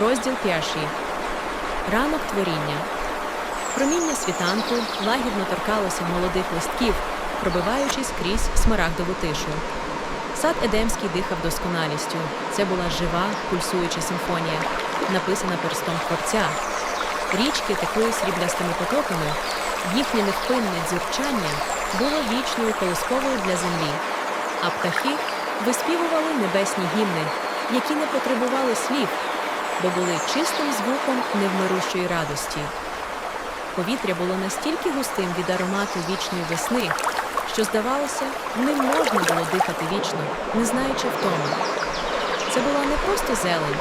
Розділ перший. Ранок творіння. Проміння світанку лагідно торкалося молодих листків, пробиваючись крізь смарагдову тишу. Сад Едемський дихав досконалістю. Це була жива, пульсуюча симфонія, написана перстом творця. Річки текли сріблястими потоками, їхнє невпинне дзюрчання було вічною колисковою для землі, а птахи виспівували небесні гімни, які не потребували слів, бо були чистим звуком невмирущої радості. Повітря було настільки густим від аромату вічної весни, що, здавалося, ним можна було дихати вічно, не знаючи втоми. Це була не просто зелень,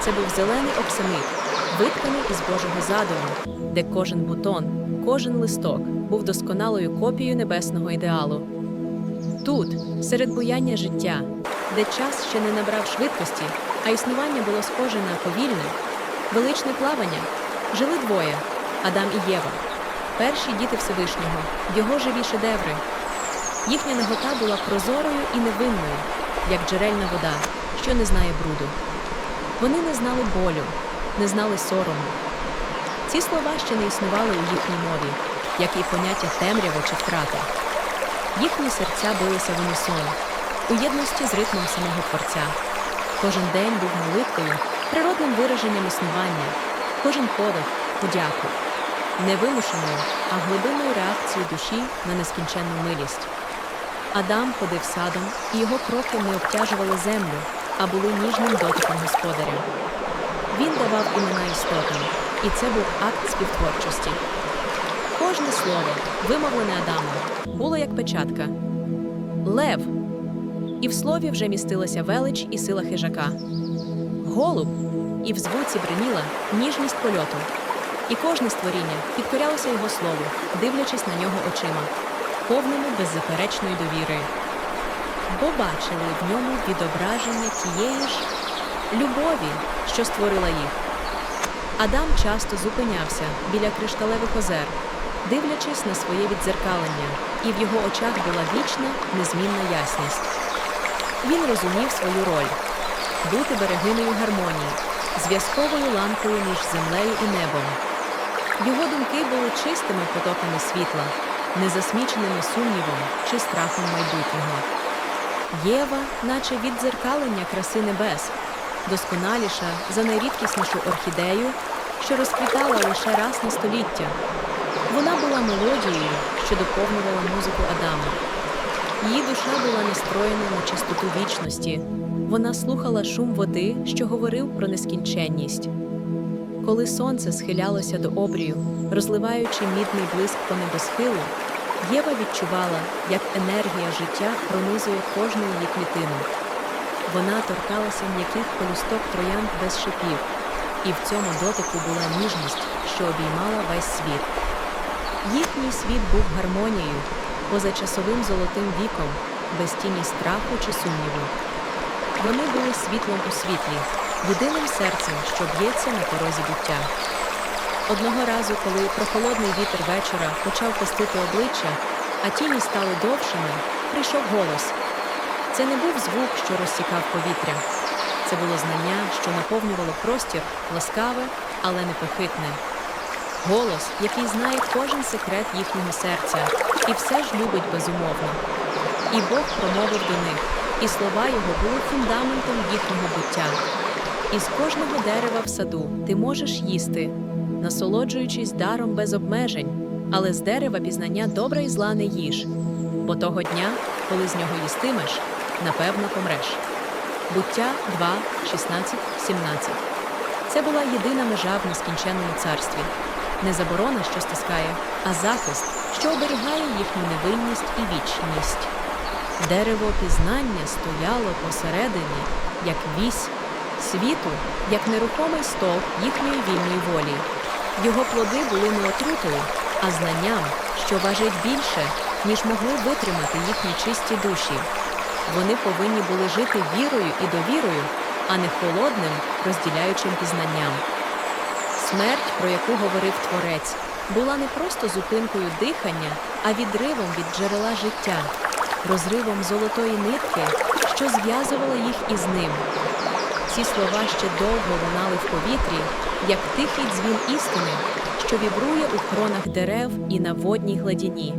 це був зелений оксамит, витканий із Божого задуму, де кожен бутон, кожен листок був досконалою копією небесного ідеалу. Тут, серед буяння життя, де час ще не набрав швидкості, а існування було схоже на повільне, величне плавання, жили двоє Адам і Єва, перші діти Всевишнього, його живі шедеври. Їхня нагота була прозорою і невинною, як джерельна вода, що не знає бруду. Вони не знали болю, не знали сорому. Ці слова ще не існували у їхній мові, як і поняття темряви чи втрати. Їхні серця билися в унісон, у єдності з ритмом самого Творця. Кожен день був молитвою, природним вираженням існування, кожен подих подяку, невимушеною, а глибинною реакцією душі на нескінченну милість. Адам ходив садом, і його кроки не обтяжували землю, а були ніжним дотиком господаря. Він давав імена істотам, і це був акт співтворчості. Кожне слово, вимовлене Адамом, було як печатка. Лев. І в слові вже містилася велич і сила хижака. Голуб. І в звуці бриніла ніжність польоту. І кожне створіння підкорялося його слову, дивлячись на нього очима, повними беззаперечної довіри. Бо бачили в ньому відображення тієї ж любові, що створила їх. Адам часто зупинявся біля кришталевих озер, дивлячись на своє віддзеркалення, і в його очах була вічна, незмінна ясність. Він розумів свою роль бути берегиною гармонії, зв'язковою ланкою між землею і небом. Його думки були чистими потоками світла, незасміченими сумнівом чи страхом майбутнього. Єва, наче віддзеркалення краси небес, досконаліша за найрідкіснішу орхідею, що розквітала лише раз на століття. Вона була мелодією, що доповнювала музику Адама. Її душа була настроєна на чистоту вічності. Вона слухала шум води, що говорив про нескінченність. Коли сонце схилялося до обрію, розливаючи мідний блиск по небосхилу, Єва відчувала, як енергія життя пронизує кожну її клітину. Вона торкалася м'яких полюсток троянд без шипів, і в цьому дотику була ніжність, що обіймала весь світ. Їхній світ був гармонією, позачасовим золотим віком, без тіні страху чи сумніву. Вони були світлом у світлі, єдиним серцем, що б'ється на порозі буття. Одного разу, коли прохолодний вітер вечора почав пестити обличчя, а тіні стали довшими, прийшов голос. Це не був звук, що розсікав повітря. Це було знання, що наповнювало простір, ласкаве, але непохитне. Голос, який знає кожен секрет їхнього серця, і все ж любить безумовно. І Бог промовив до них, і слова його були фундаментом їхнього буття. Із кожного дерева в саду ти можеш їсти, насолоджуючись даром без обмежень, але з дерева пізнання добра і зла не їж, бо того дня, коли з нього їстимеш, напевно помреш. Буття 2, 16, 17 Це була єдина межа в нескінченному царстві. Не заборона, що стискає, а захист, що оберігає їхню невинність і вічність. Дерево пізнання стояло посередині, як вісь світу, як нерухомий стовп їхньої вільної волі. Його плоди були не отрутою, а знанням, що важить більше, ніж могли витримати їхні чисті душі. Вони повинні були жити вірою і довірою, а не холодним, розділяючим пізнанням. Смерть, про яку говорив творець, була не просто зупинкою дихання, а відривом від джерела життя, розривом золотої нитки, що зв'язувала їх із ним. Ці слова ще довго лунали в повітрі, як тихий дзвін істини, що вібрує у кронах дерев і на водній гладіні.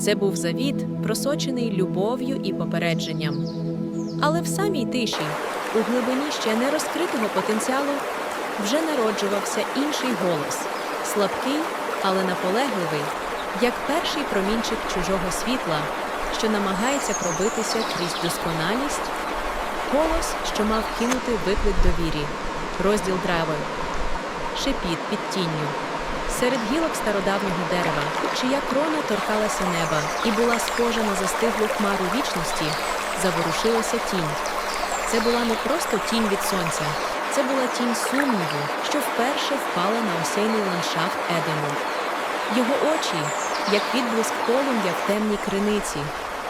Це був завіт, просочений любов'ю і попередженням. Але в самій тиші, у глибині ще не розкритого потенціалу, вже народжувався інший голос, слабкий, але наполегливий, як перший промінчик чужого світла, що намагається пробитися крізь досконалість, голос, що мав кинути виклик довірі, розділ трави, шепіт під тінню. Серед гілок стародавнього дерева, чия крона торкалася неба і була схожа на застиглу хмару вічності, заворушилася тінь. Це була не просто тінь від сонця, це була тінь сумніву, що вперше впала на осейний ландшафт Едему. Його очі, як відблиск полум'я в темній криниці,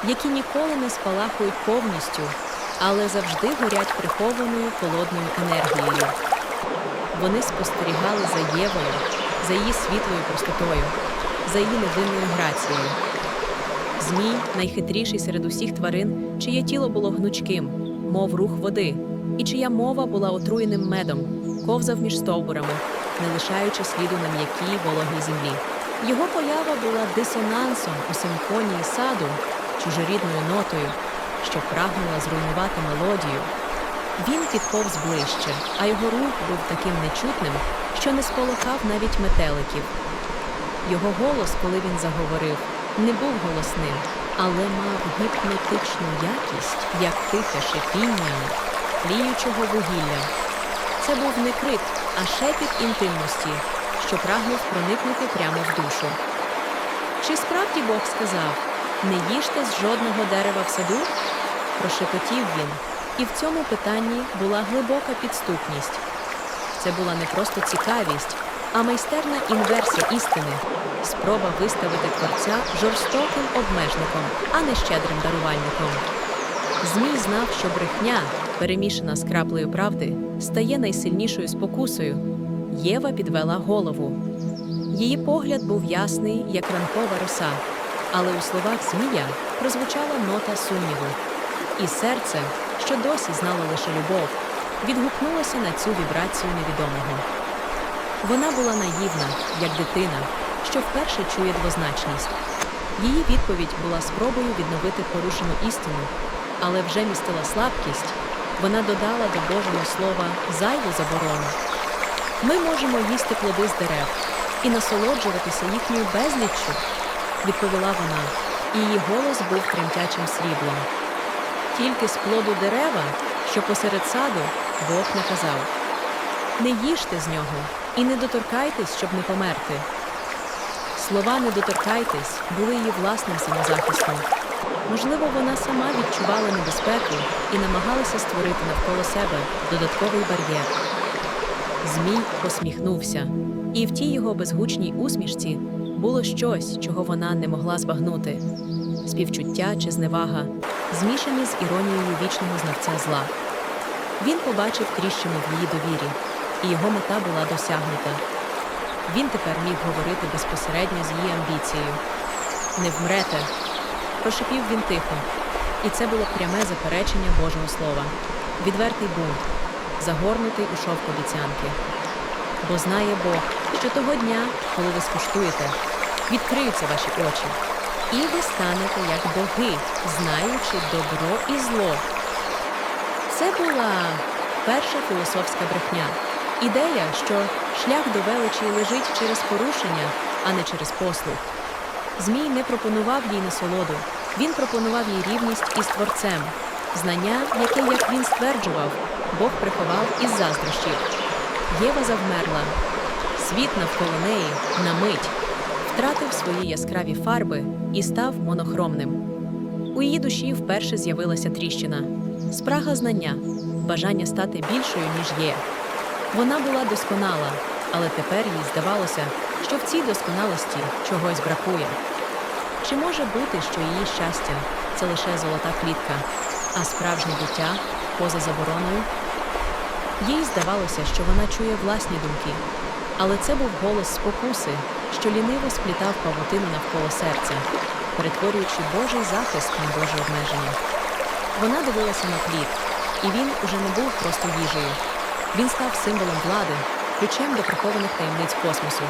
які ніколи не спалахують повністю, але завжди горять прихованою холодною енергією. Вони спостерігали за Євою, за її світлою простотою, за її невинною грацією. Змій найхитріший серед усіх тварин, чиє тіло було гнучким, мов рух води, і чия мова була отруєним медом, ковзав між стовбурами, не лишаючи сліду на м'якій вологій землі. Його поява була дисонансом у симфонії саду, чужорідною нотою, що прагнула зруйнувати мелодію. Він підповз ближче, а його рух був таким нечутним, що не сполохав навіть метеликів. Його голос, коли він заговорив, не був голосним, але мав гіпнотичну якість, як тихе шипіння тліючого вугілля. Це був не крик, а шепіт інтимності, що прагнув проникнути прямо в душу. Чи справді Бог сказав: не їжте з жодного дерева в саду? Прошепотів він, і в цьому питанні була глибока підступність. Це була не просто цікавість, а майстерна інверсія істини, спроба виставити творця жорстоким обмежником, а не щедрим дарувальником. Змій знав, що брехня, перемішана з краплею правди, стає найсильнішою спокусою. Єва підвела голову. Її погляд був ясний, як ранкова роса, але у словах Змія прозвучала нота сумніву. І серце, що досі знало лише любов, відгукнулося на цю вібрацію невідомого. Вона була наївна, як дитина, що вперше чує двозначність. Її відповідь була спробою відновити порушену істину, але вже містила слабкість. Вона додала до Божого Слова зайву заборону. Ми можемо їсти плоди з дерев і насолоджуватися їхньою безліччю, відповіла вона, і її голос був тремтячим сріблом. Тільки з плоду дерева, що посеред саду, Бог наказав не їжте з нього і не доторкайтесь, щоб не померти. Слова не доторкайтесь були її власним самозахистом. Можливо, вона сама відчувала небезпеку і намагалася створити навколо себе додатковий бар'єр. Змій посміхнувся, і в тій його безгучній усмішці було щось, чого вона не могла збагнути співчуття чи зневага, змішані з іронією вічного знавця зла. Він побачив тріщину в її довірі, і його мета була досягнута. Він тепер міг говорити безпосередньо з її амбіцією. Не вмрете, прошепів він тихо, і це було пряме заперечення Божого Слова, відвертий бунт, загорнутий у шовк обіцянки. Бо знає Бог, що того дня, коли ви скуштуєте, відкриються ваші очі, і ви станете як боги, знаючи добро і зло. Це була перша філософська брехня. Ідея, що шлях до величі лежить через порушення, а не через послуг. Змій не пропонував їй насолоду, він пропонував їй рівність із творцем, знання, яке, як він стверджував, Бог приховав із заздрощів. Єва завмерла. Світ навколо неї на мить втратив свої яскраві фарби і став монохромним. У її душі вперше з'явилася тріщина, спрага знання, бажання стати більшою, ніж є. Вона була досконала, але тепер їй здавалося, що в цій досконалості чогось бракує. Чи може бути, що її щастя це лише золота клітка, а справжнє буття поза забороною? Їй здавалося, що вона чує власні думки, але це був голос спокуси, що ліниво сплітав павутину навколо серця, перетворюючи Божий захист на Боже обмеження. Вона дивилася на плід, І він уже не був просто їжею. Він став символом влади, ключем до прихованих таємниць космосу.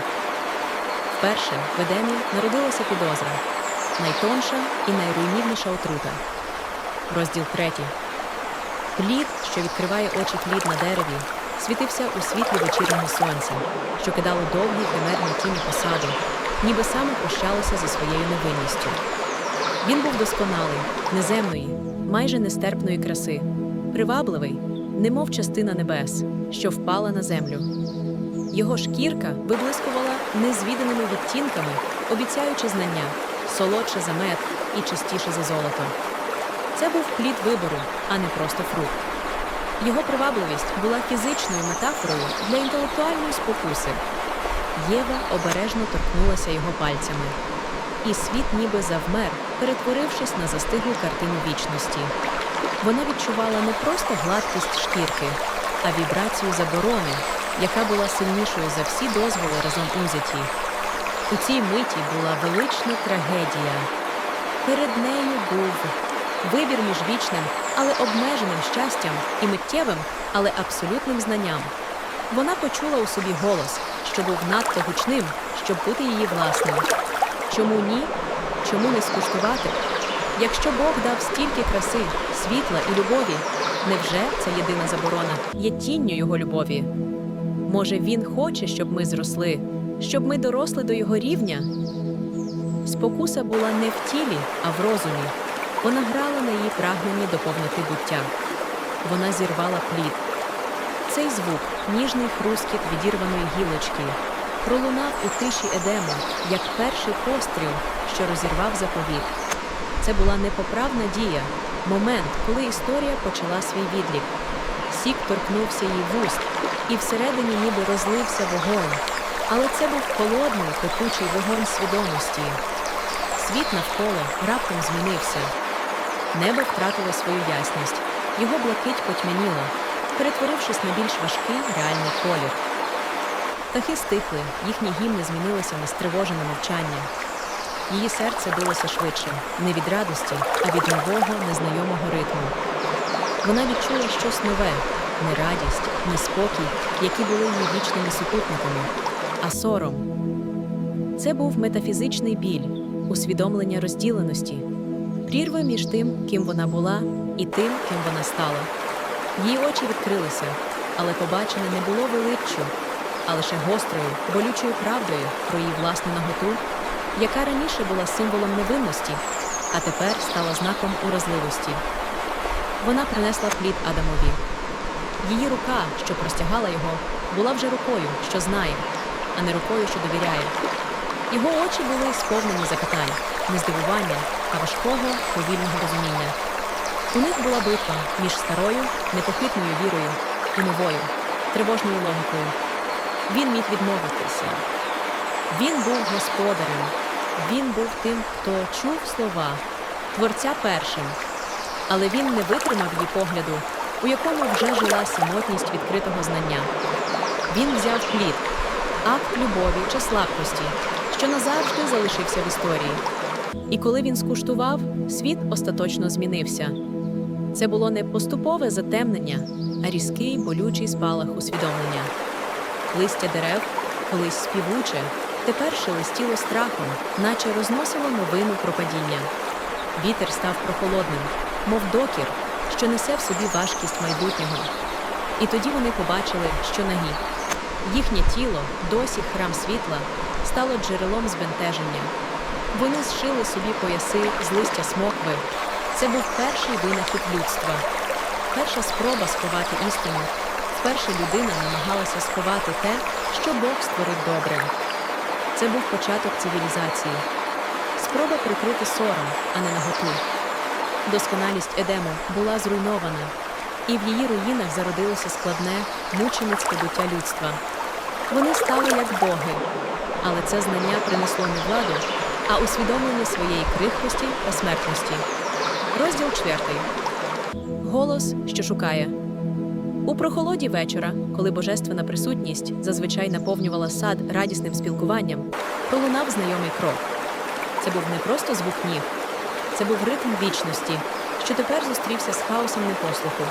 Вперше в Едемі народилася підозра найтонша і найруйнівніша отрута. Розділ третій. Плід, що відкриває очі плід на дереві, світився у світлі вечірнього сонця, що кидало довгі химерні тіні посаду, ніби саме прощалося зі своєю невинністю. Він був досконалий, неземної, майже нестерпної краси, привабливий, немов частина небес, що впала на землю. Його шкірка виблискувала незвіданими відтінками, обіцяючи знання, солодше за мед і чистіше за золото. Це був плід вибору, а не просто фрукт. Його привабливість була фізичною метафорою для інтелектуальної спокуси. Єва обережно торкнулася його пальцями, і світ ніби завмер, перетворившись на застиглу картину вічності. Вона відчувала не просто гладкість шкірки, а вібрацію заборони, яка була сильнішою за всі дозволи разом узяті. У цій миті була велична трагедія. Перед нею був вибір між вічним, але обмеженим щастям і миттєвим, але абсолютним знанням. Вона почула у собі голос, що був надто гучним, щоб бути її власним. Чому ні? Чому не скуштувати? Якщо Бог дав стільки краси, світла і любові, невже ця єдина заборона є тінню його любові? Може, він хоче, щоб ми зросли, щоб ми доросли до його рівня? Спокуса була не в тілі, а в розумі. Вона грала на її прагненні до повноти буття. Вона зірвала плід. Цей звук, ніжний хрускіт відірваної гілочки, пролунав у тиші Едему, як перший постріл, що розірвав заповіт. Це була непоправна дія, момент, коли історія почала свій відлік. Сік торкнувся її вуст, і всередині ніби розлився вогонь. Але це був холодний, пекучий вогонь свідомості. Світ навколо раптом змінився. Небо втратило свою ясність, його блакить потьмяніла, перетворившись на більш важкий реальний колір. Птахи стихли, їхні гімни змінилися на стривожене мовчання. Її серце билося швидше, не від радості, а від нового, незнайомого ритму. Вона відчула щось нове не радість, не спокій, які були її вічними супутниками, а сором. Це був метафізичний біль, усвідомлення розділеності, прірви між тим, ким вона була, і тим, ким вона стала. Її очі відкрилися, але побачене не було величчю, а лише гострою, болючою правдою про її власну наготу, яка раніше була символом невинності, а тепер стала знаком уразливості. Вона принесла плід Адамові. Її рука, що простягала його, була вже рукою, що знає, а не рукою, що довіряє. Його очі були сповнені запитань, не здивування, а важкого, повільного розуміння. У них була битва між старою, непохитною вірою і новою, тривожною логікою. Він міг відмовитися. Він був господарем, він був тим, хто чув слова, творця першим. Але він не витримав її погляду, у якому вже жила самотність відкритого знання. Він взяв плід, акт любові чи слабкості, що назавжди залишився в історії. І коли він скуштував, світ остаточно змінився. Це було не поступове затемнення, а різкий болючий спалах усвідомлення. Листя дерев, колись співуче, тепер шелестіло страхом, наче розносило новину про падіння. Вітер став прохолодним, мов докір, що несе в собі важкість майбутнього. І тоді вони побачили, що нагі. Їхнє тіло, досі храм світла, стало джерелом збентеження. Вони зшили собі пояси з листя смокви. Це був перший винахід людства, перша спроба сховати істину. Вперше людина намагалася сховати те, що Бог створив добрим. Це був початок цивілізації, спроба прикрити сором, а не наготу. Досконалість Едему була зруйнована, і в її руїнах зародилося складне, мученицьке буття людства. Вони стали як боги, але це знання принесло не владу, а усвідомлення своєї крихкості та смертності. Розділ четвертий. Голос, що шукає. У прохолоді вечора, коли божественна присутність зазвичай наповнювала сад радісним спілкуванням, пролунав знайомий крок. Це був не просто звук ніг, це був ритм вічності, що тепер зустрівся з хаосом непослуху.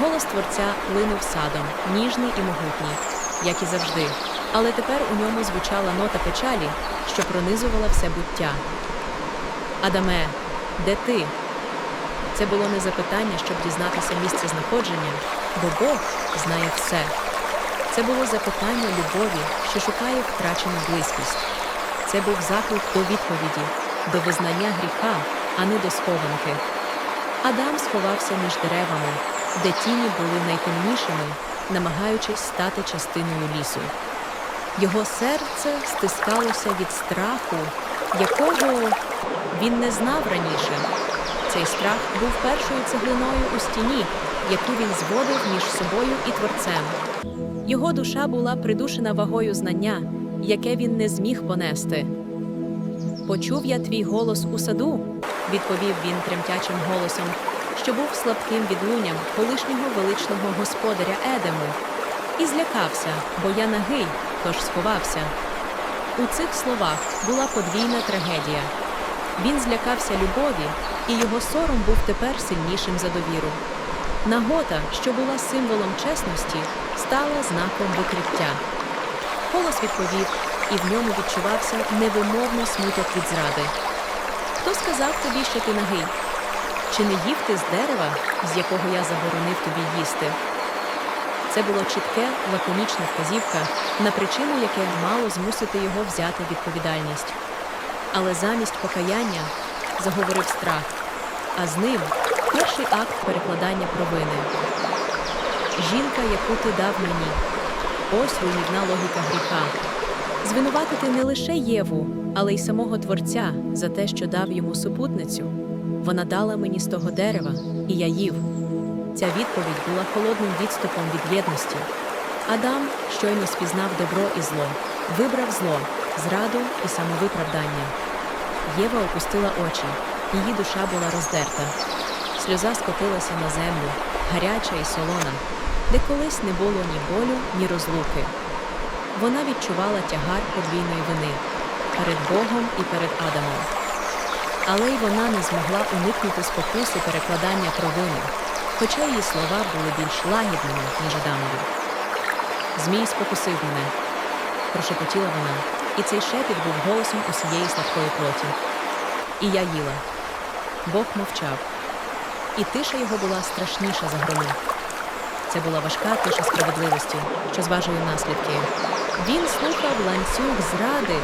Голос творця линув садом, ніжний і могутній, як і завжди. Але тепер у ньому звучала нота печалі, що пронизувала все буття. Адаме, де ти? Це було не запитання, щоб дізнатися місце знаходження, бо Бог знає все. Це було запитання любові, що шукає втрачену близькість. Це був заклик до відповіді, до визнання гріха, а не до схованки. Адам сховався між деревами, де тіні були найтемнішими, намагаючись стати частиною лісу. Його серце стискалося від страху, якого він не знав раніше. Цей страх був першою цеглиною у стіні, яку він зводив між собою і творцем. Його душа була придушена вагою знання, яке він не зміг понести. Почув я твій голос у саду, відповів він тремтячим голосом, що був слабким відлунням колишнього величного господаря Едему, і злякався, бо я нагий, тож сховався. У цих словах була подвійна трагедія. Він злякався любові, і його сором був тепер сильнішим за довіру. Нагота, що була символом чесності, стала знаком викриття. Голос відповів, і в ньому відчувався невимовний смуток від зради. Хто сказав тобі, що ти нагий? Чи не їв ти з дерева, з якого я заборонив тобі їсти? Це було чітке, лаконічна вказівка на причину, яке мало змусити його взяти відповідальність. Але замість покаяння заговорив страх, а з ним перший акт перекладання провини. Жінка, яку ти дав мені, ось руйнівна логіка гріха. Звинуватити не лише Єву, але й самого Творця за те, що дав йому супутницю. Вона дала мені з того дерева, і я їв. Ця відповідь була холодним відступом від єдності. Адам щойно спізнав добро і зло, вибрав зло, зраду і самовиправдання. Єва опустила очі, її душа була роздерта. Сльоза скотилася на землю, гаряча і солона, де колись не було ні болю, ні розлуки. Вона відчувала тягар подвійної вини перед Богом і перед Адамом. Але й вона не змогла уникнути спокуси перекладання провини, хоча її слова були більш лагідними, ніж Адамові. Змій спокусив мене, прошепотіла вона, і цей шепіт був голосом усієї слабкої плоті. І я їла. Бог мовчав, і тиша його була страшніша за громи. Це була важка тиша справедливості, що зважує наслідки. Він слухав ланцюг зради,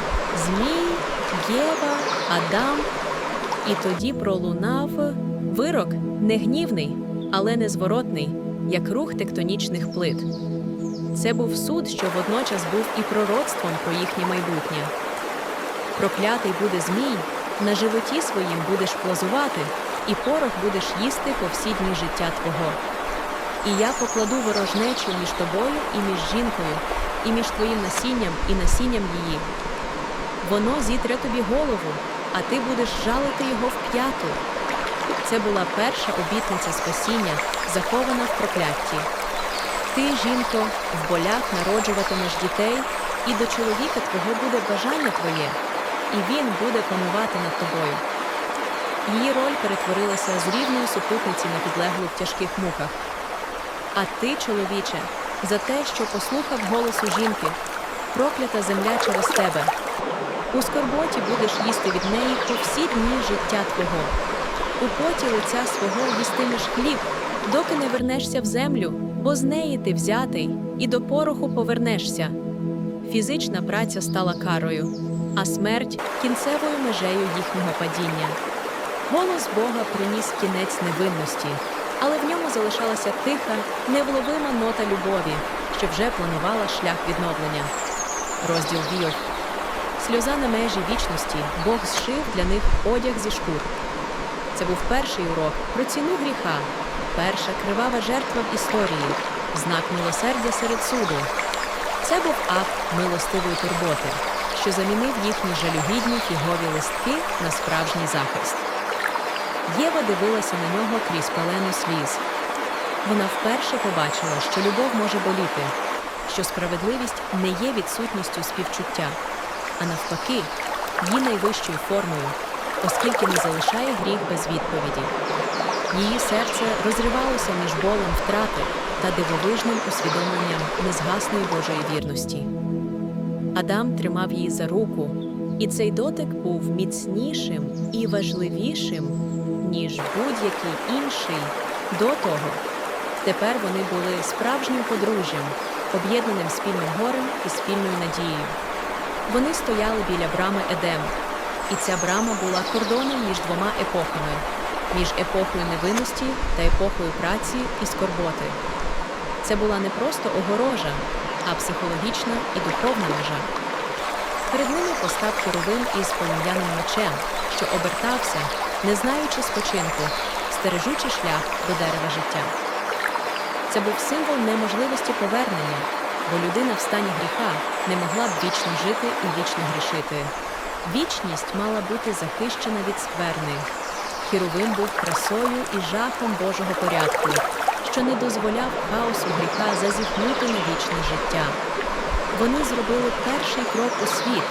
Змій, Єва, Адам, і тоді пролунав вирок не гнівний, але незворотний, як рух тектонічних плит. Це був суд, що водночас був і пророцтвом про їхнє майбутнє. Проклятий буде змій, на животі своїм будеш плазувати, і порох будеш їсти по всі дні життя твого. І я покладу ворожнечу між тобою і між жінкою, і між твоїм насінням і насінням її. Воно зітре тобі голову, а ти будеш жалити його в п'яту. Це була перша обітниця спасіння, захована в проклятті. Ти, жінко, в болях народжуватимеш дітей, і до чоловіка твого буде бажання твоє, і він буде панувати над тобою. Її роль перетворилася з рівної супутниці на підлеглу в тяжких муках. А ти, чоловіче, за те, що послухав голосу жінки, проклята земля через тебе. У скорботі будеш їсти від неї по всі дні життя твого. У поті лиця свого їстимеш хліб, доки не вернешся в землю, бо з неї ти взятий, і до пороху повернешся. Фізична праця стала карою, а смерть кінцевою межею їхнього падіння. Голос Бога приніс кінець невинності, але в ньому залишалася тиха, невловима нота любові, що вже планувала шлях відновлення. Розділ війов. Сльоза на межі вічності Бог зшив для них одяг зі шкур. Це був перший урок про ціну гріха, перша кривава жертва в історії, знак милосердя серед суду. Це був акт милостивої турботи, що замінив їхні жалюгідні фігові листки на справжній захист. Єва дивилася на нього крізь пелену сліз. Вона вперше побачила, що любов може боліти, що справедливість не є відсутністю співчуття, а навпаки, її найвищою формою, оскільки не залишає гріх без відповіді. Її серце розривалося між болем втрати та дивовижним усвідомленням незгасної Божої вірності. Адам тримав її за руку, і цей дотик був міцнішим і важливішим, ніж будь-який інший до того. Тепер вони були справжнім подружжям, об'єднаним спільним горем і спільною надією. Вони стояли біля брами Едему, і ця брама була кордоном між двома епохами між епохою невинності та епохою праці і скорботи. Це була не просто огорожа, а психологічна і духовна межа. Перед ними постав херовим із полум'яним мечем, що обертався, не знаючи спочинку, стережучи шлях до дерева життя. Це був символ неможливості повернення, бо людина в стані гріха не могла б вічно жити і вічно грішити. Вічність мала бути захищена від скверни. Хіровим був красою і жахом Божого порядку, що не дозволяв хаосу гріха зазіхнути на вічне життя. Вони зробили перший крок у світ,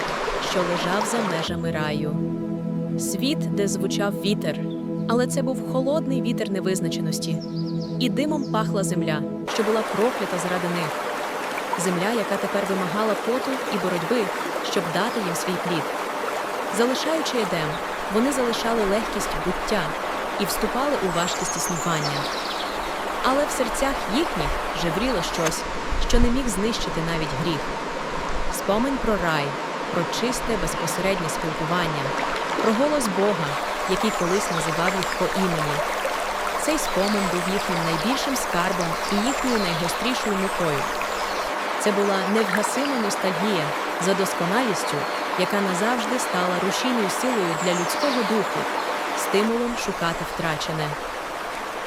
що лежав за межами раю. Світ, де звучав вітер, але це був холодний вітер невизначеності, і димом пахла земля, що була проклята заради них. Земля, яка тепер вимагала поту і боротьби, щоб дати їм свій плід. Залишаючи Едем, вони залишали легкість буття і вступали у важкість існування. Але в серцях їхніх жевріло щось, що не міг знищити навіть гріх. Спомин про рай, про чисте безпосереднє спілкування, про голос Бога, який колись називав їх по імені. Цей спомин був їхнім найбільшим скарбом і їхньою найгострішою мукою. Це була невгасима ностальгія за досконалістю, яка назавжди стала рушійною силою для людського духу, стимулом шукати втрачене.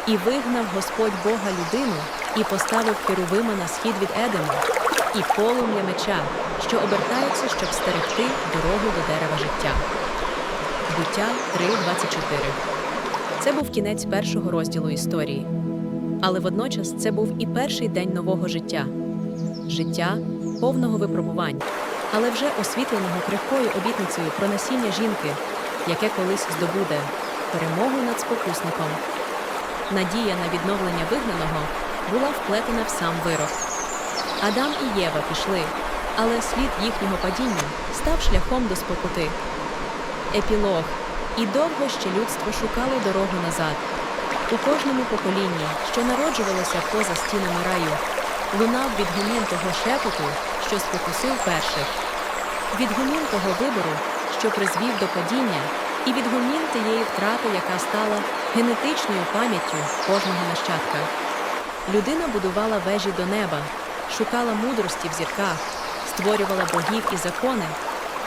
І вигнав Господь Бога людину і поставив Керувима на схід від Едему, і полум'я меча, що обертається, щоб стерегти дорогу до дерева життя. Буття 3.24 Це був кінець першого розділу історії. Але водночас це був і перший день нового життя життя повного випробувань, але вже освітленого крихкою обітницею про насіння жінки, яке колись здобуде перемогу над спокусником. Надія на відновлення вигнаного була вплетена в сам вирок. Адам і Єва пішли, але слід їхнього падіння став шляхом до спокути. Епілог і довго ще людство шукало дорогу назад. У кожному поколінні, що народжувалося поза стінами раю, лунав відгомін того шепоту, що спокусив перших, відгомін того вибору, що призвів до падіння, і відгомін тієї втрати, яка стала генетичною пам'яттю кожного нащадка. Людина будувала вежі до неба, шукала мудрості в зірках, створювала богів і закони.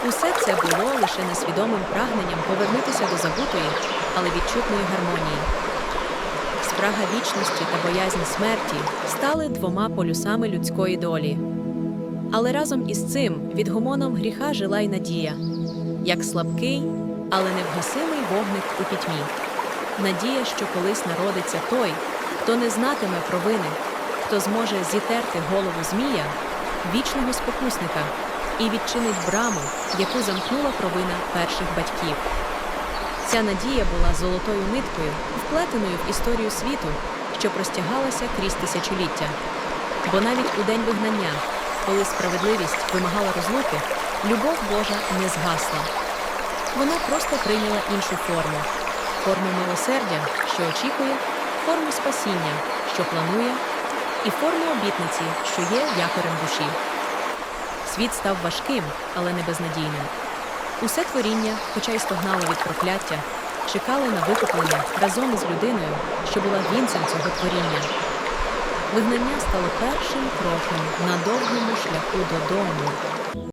Усе це було лише несвідомим прагненням повернутися до забутої, але відчутної гармонії. Спрага вічності та боязнь смерті стали двома полюсами людської долі. Але разом із цим від гомоном гріха жила й надія, як слабкий, але невгасимий вогник у пітьмі. Надія, що колись народиться той, хто не знатиме провини, хто зможе зітерти голову Змія, вічного спокусника, і відчинить браму, яку замкнула провина перших батьків. Ця надія була золотою ниткою, вплетеною в історію світу, що простягалася крізь тисячоліття. Бо навіть у день вигнання, коли справедливість вимагала розлуки, любов Божа не згасла. Вона просто прийняла іншу форму форму милосердя, що очікує, форму спасіння, що планує, і форму обітниці, що є якорем душі. Світ став важким, але не безнадійним. Усе творіння, хоча й стогнало від прокляття, чекало на викуплення разом із людиною, що була вінцем цього творіння. Вигнання стало першим кроком на довгому шляху додому.